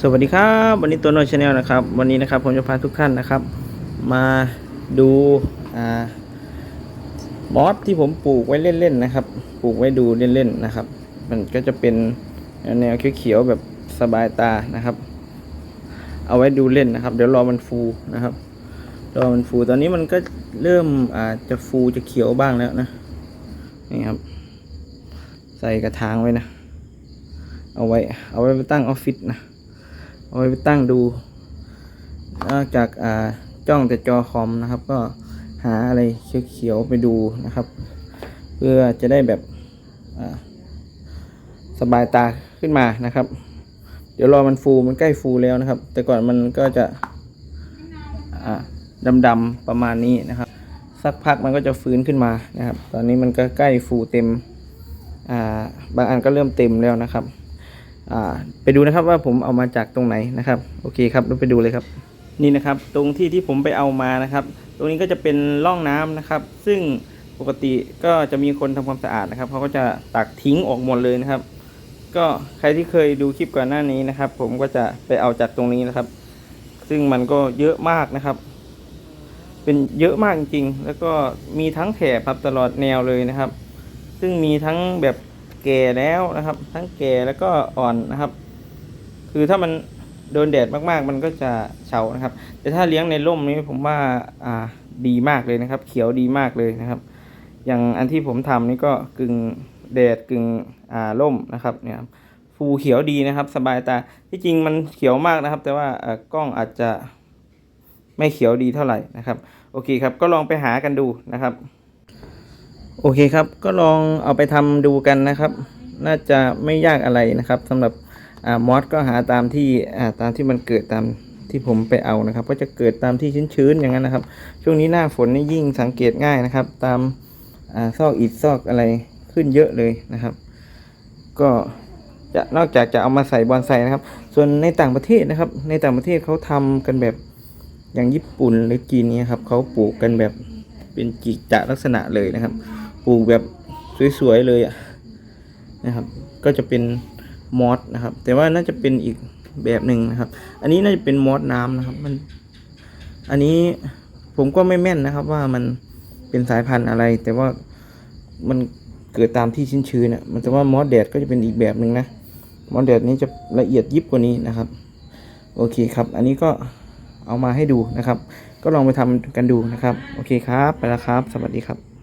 สวัสดีครับ วันนี้ตัวโนชาแนลนะครับ วันนี้นะครับผมจะพาทุกท่านนะครับ มาดูอ่ามอสที่ผมปลูกไว้เล่นๆนะครับ ปลูกไว้ดูเล่นๆนะครับ มันก็จะเป็นแนวเขียวๆแบบสบายตานะครับ เอาไว้ดูเล่นนะครับ เดี๋ยวรอมันฟูนะครับ รอมันฟูตอนนี้มันก็เริ่มอาจจะฟูจะเขียวบ้างแล้วนะนี่ครับ ใส่กระถางไว้นะ เอาไว้ เอาไว้ไปตั้งออฟฟิศนะ เอาไปตั้งดู นอกจากอ่าจ้องแต่จอคอมนะครับ ก็หาอะไรเขียวๆไปดูนะครับ เพื่อจะได้แบบสบายตาขึ้นมานะครับ เดี๋ยวรอมันฟูมันใกล้ฟูแล้วนะครับ แต่ก่อนมันก็จะดำๆประมาณนี้นะครับ สักพักมันก็จะฟื้นขึ้นมานะครับ ตอนนี้มันก็ใกล้ฟูเต็มบางอันก็เริ่มเต็มแล้วนะครับ ไปดูนะครับว่าผมเอามาจากตรงไหนนะครับ โอเคครับเราไปดูเลยครับ นี่นะครับ ตรงที่ที่ผมไปเอามานะครับ ตรงนี้ก็จะเป็นร่องน้ำนะครับ ซึ่งปกติก็จะมีคนทำความสะอาดนะครับเขาก็จะตักทิ้งออกหมดเลยนะครับ ก็ใครที่เคยดูคลิปก่อนหน้านี้นะครับ ผมก็จะไปเอาจากตรงนี้นะครับ ซึ่งมันก็เยอะมากนะครับ เป็นเยอะมากจริงๆแล้วก็มีทั้งแถบครับตลอดแนวเลยนะครับ ซึ่งมีทั้งแบบ แก่แล้วนะครับ ทั้งแก่แล้วก็อ่อนนะครับ คือถ้ามันโดนแดดมากๆ มันก็จะเฉานะครับ แต่ถ้าเลี้ยงในร่มนี้ผมว่าอ่าดีมากเลยนะครับ เขียวดีมากเลยนะครับ อย่างอันที่ผมทำนี่ก็กึ่งแดดกึ่งอ่าร่มนะครับเนี่ยฟูเขียวดีนะครับ สบายตาที่จริงมันเขียวมากนะครับ แต่ว่าอ่ากล้องอาจจะไม่เขียวดีเท่าไหร่นะครับ โอเคครับก็ลองไปหากันดูนะครับ โอเคครับ ก็ลองเอาไปทำดูกันนะครับ น่าจะไม่ยากอะไรนะครับสำหรับอมอสก็หาตามที่ตามที่มันเกิดตามที่ผมไปเอานะครับ ก็จะเกิดตามที่ชื้นๆอย่างนั้นนะครับ ช่วงนี้หน้าฝนนี่ยิ่งสังเกตง่ายนะครับ ตามอซอกอิฐซอกอะไรขึ้นเยอะเลยนะครับ ก็จะนอกจากจะเอามาใส่บอนไซนะครับ ส่วนในต่างประเทศนะครับ ในต่างประเทศเขาทำกันแบบอย่างญี่ปุ่นหรือจีนนี่ครับเขาปลูกกันแบบเป็นกิจลักษณะเลยนะครับ ปลูกแบบสวยๆเลยอะนะครับ ก็จะเป็นมอสนะครับ แต่ว่าน่าจะเป็นอีกแบบหนึ่งนะครับ อันนี้น่าจะเป็นมอสน้ำนะครับ มัน อันนี้ผมก็ไม่แม่นนะครับ ว่ามันเป็นสายพันธุ์อะไร แต่ว่ามันเกิดตามที่ชื้นๆน่ะมันแต่ว่ามอสแดดก็จะเป็นอีกแบบหนึ่งนะมอสแดดนี้จะละเอียดยิบกว่านี้นะครับ โอเคครับ อันนี้ก็เอามาให้ดูนะครับ ก็ลองไปทำกันดูนะครับ โอเคครับ ไปแล้วครับ สวัสดีครับ